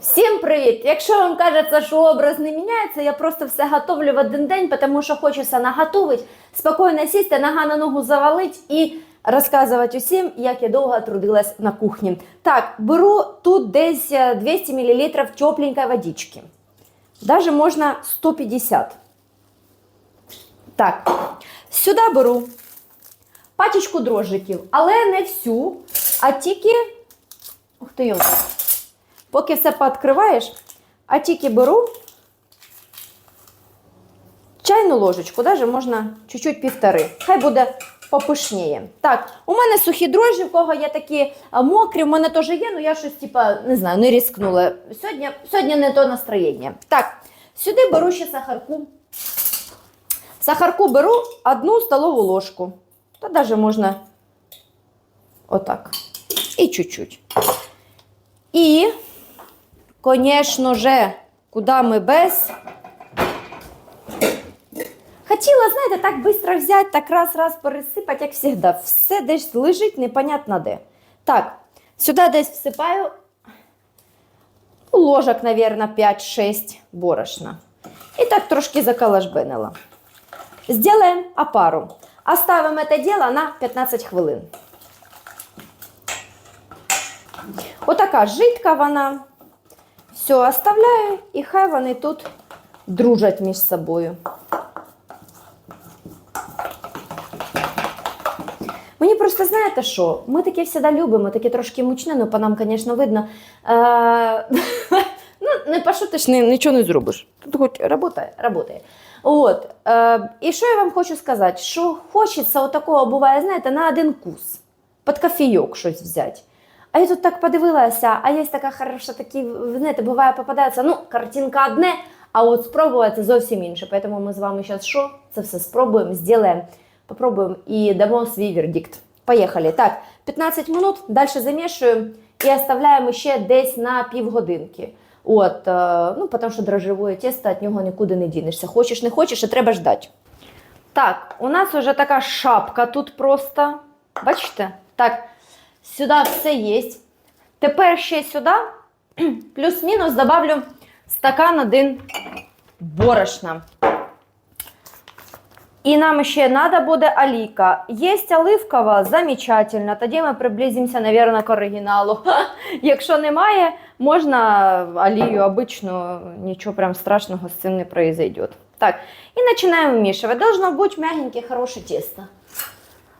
Всім привіт! Якщо вам кажеться, що образ не міняється, я просто все готовлю в один день, тому що хочеться наготовити, спокійно сісти, нога на ногу завалить і розказувати усім, як я довго трудилась на кухні. Так, беру тут десь е, 200 мл тепленької водички. Даже можна 150. Так, сюди беру пачечку дрожжиків, але не всю, а тільки. Ух ти йо. Поки все пооткриваєш, а тільки беру чайну ложечку, даже можна чуть-чуть півтори. Хай буде попишніє. Так, у мене сухі дрожжі, в кого є такі мокрі, в мене теж є, але я щось, типа, не знаю, не різкнула. Сьогодні, сьогодні не то настроєння. Так, сюди беру ще сахарку. Сахарку беру одну столову ложку. Та навіть можна отак. І чуть-чуть. І, звісно же, куди ми без. Хотіла, знаєте, так швидко взяти, так раз-раз пересипати, як завжди. Все десь лежить, непонятно де. Так, сюди десь всипаю ну, ложок, мабуть, 5-6 борошна. І так трошки закалашбенила. Сделаем опару. Оставим это дело на 15 хвилин. Отака жидка вона. Все, оставляю, і хай вони тут дружать між собою. Мені просто знаєте що? Ми таке завжди любимо, таке трошки мучне, ну по нам, звісно, видно. Е, ну, не пошутиш, ні- нічого не зробиш. Тут хоч робота, роботає. От. Е, і що я вам хочу сказати? Що хочеться отакого буває, знаєте, на один кус. Під кофійок щось взяти. А я тут так подивилася, а є така хороша, такі, знаєте, буває, попадається, ну, картинка одне, а от спробувати зовсім інше. Тому ми з вами зараз що? Це все спробуємо, зробимо, попробуємо і дамо свій вердикт. Поїхали. Так, 15 минут, далі замішуємо і оставляємо ще десь на півгодинки. От, е, ну, тому що дрожжеве тісто, від нього нікуди не дінешся. Хочеш, не хочеш, а треба ждати. Так, у нас вже така шапка тут просто. Бачите? Так, сюди все є. Тепер ще сюди плюс-мінус добавлю стакан один борошна. І нам ще треба буде олійка. Є оливкова, замечательно. Тоді ми приблизимося, мабуть, к оригіналу. Якщо немає, можна олію обичну, нічого прям страшного з цим не произойде. Так, і починаємо вмішувати. Должно бути м'ягеньке, хороше тісто.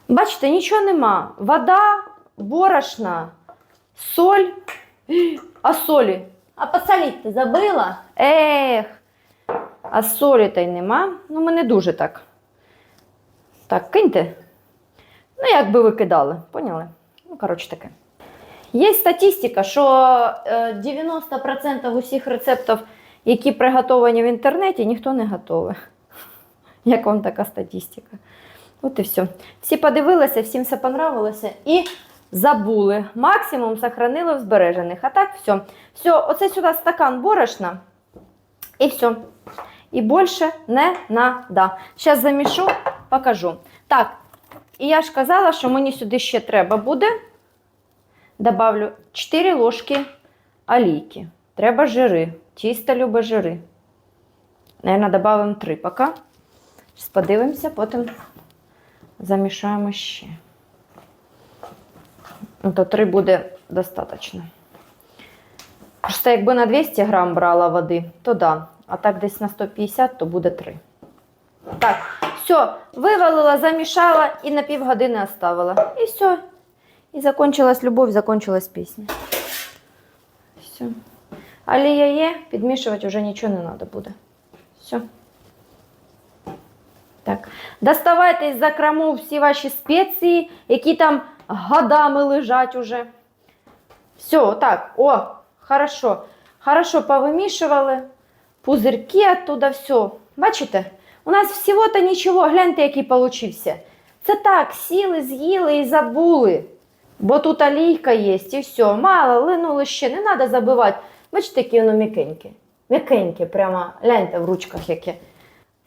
Бачите, нічого нема. Вода, борошна, соль. А солі? А посоліть ти забила? Ех. А солі та й нема. Ну, ми не дуже так. Так, киньте. Ну, як би ви кидали, поняли? Ну, коротше таке. Є статистика, що е, 90% усіх рецептів, які приготовані в інтернеті, ніхто не готовий. Як вам така статистика? От і все. Всі подивилися, всім все понравилося і забули. Максимум сохранили в збережених. А так все. Все, оце сюди стакан борошна. І все. І більше не надо. Зараз замішу, покажу. Так, і я ж казала, що мені сюди ще треба буде. Добавлю 4 ложки олійки. Треба жири. Тісто любить жири. Наверно, додамо 3 поки. Зараз подивимося, потім замішаємо ще. Ну, То 3 буде достатньо. Просто якби на 200 грам брала води, то да. А так десь на 150, то буде 3. Так, все, вивалила, замішала і на півгодини оставила. І все. І закончилась любов, закончилась пісня. Все. Олія є, підмішувати вже нічого не треба буде. Все. Так. Доставайте із закраму всі ваші спеції, які там годами лежать уже. Все, так, о, хорошо. Хорошо повимішували. Пузирки оттуда, все. Бачите? У нас всього-то нічого, гляньте, який получився. Це так, сіли, з'їли і забули. Бо тут олійка є, і все. Мало, линули ще, не треба забивати. Бачите, яке воно м'якеньке. М'якеньке, прямо гляньте в ручках яке.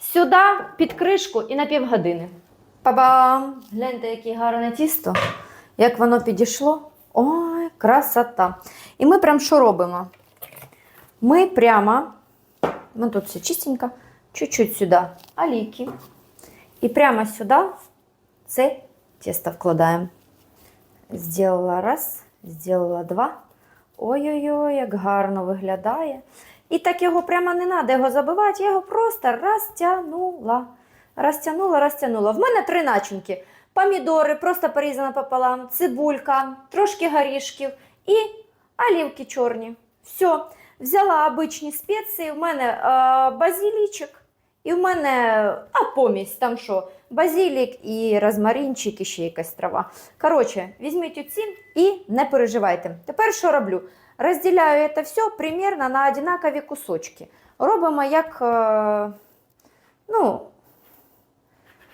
Сюди під кришку і на півгодини. Па-бам! Гляньте, яке гарне тісто. Як воно підійшло. Ой, красота. І ми прям що робимо? Ми прямо, ну тут все чистенько, чуть-чуть сюди олійки. І прямо сюди це тесто вкладаємо. Сделала раз, сделала два. Ой-ой-ой, як гарно виглядає. І так його прямо не треба його забивати, я його просто розтягнула. Розтягнула, розтягнула. В мене три начинки. Помідори, просто порізана пополам, цибулька, трошки горішків і олівки чорні. Все. Взяла обичні спеції, в мене е, базилічок, і в мене а помість, там що, базилік і розмаринчик, і ще якась трава. Коротше, візьміть оці і не переживайте. Тепер що роблю? Розділяю це все примерно на однакові кусочки. Робимо як, е, ну,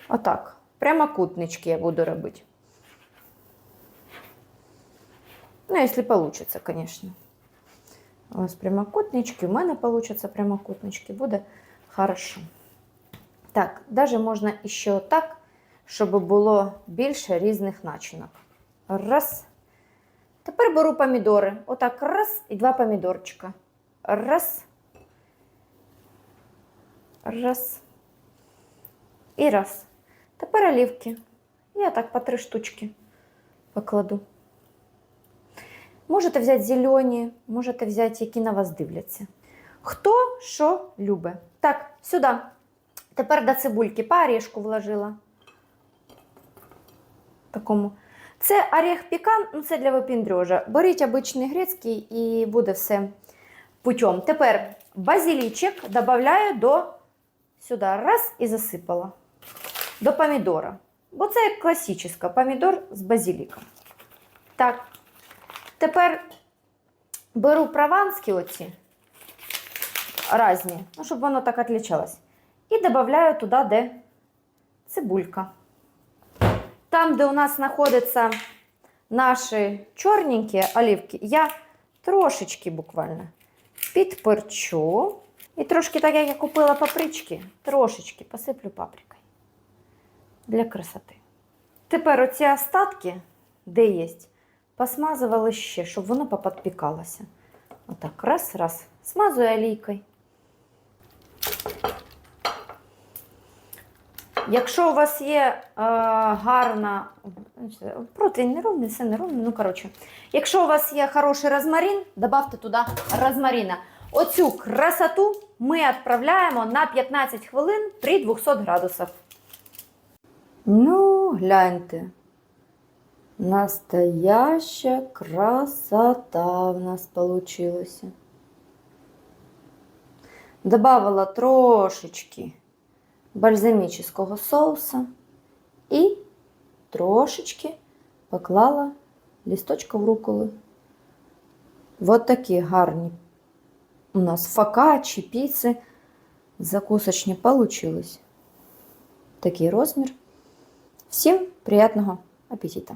отак, прямокутнички я буду робити. Ну, якщо вийде, звісно. Ось прямокутнички, у мене получаться прямокутнички, буде хорошо. Так, даже можна ще так, щоб було більше різних начинок. Раз. Тепер беру помідори. Отак, раз і два помідорчика. Раз. Раз. І раз. Тепер олівки. Я так по три штучки покладу. Можете взяти зелені, можете взяти, які на вас дивляться. Хто що любить. Так, сюди. Тепер до цибульки по орешку вложила. Такому. Це орех пікан, ну це для випіндрьожа. Беріть обичний грецький і буде все путем. Тепер базилічок додаю до сюди. Раз і засипала. До помідора. Бо це як класична помідор з базиліком. Так. Тепер беру прованські оці різні, ну, щоб воно так відлічалось. І додаю туди, де цибулька. Там, де у нас знаходяться наші чорненькі олівки, я трошечки буквально підперчу. І трошки, так як я купила папрички, трошечки посиплю паприкою для красоти. Тепер оці остатки, де є, посмазували ще, щоб воно поподпікалося. Отак, раз, раз. Смазую олійкою. Якщо у вас є е, гарна противень неровний, все неровний, ну коротше. Якщо у вас є хороший розмарин, додавте туди розмарина. Оцю красоту ми відправляємо на 15 хвилин при 200 градусах. Ну, гляньте. Настоящая красота в нас получилась. Добавила трошечки бальзамічного соуса і трошечки поклала лісточків руколи. Вот такі гарні у нас фокачі, піци закусочні получились. Такий розмір. Всім приятного апетита!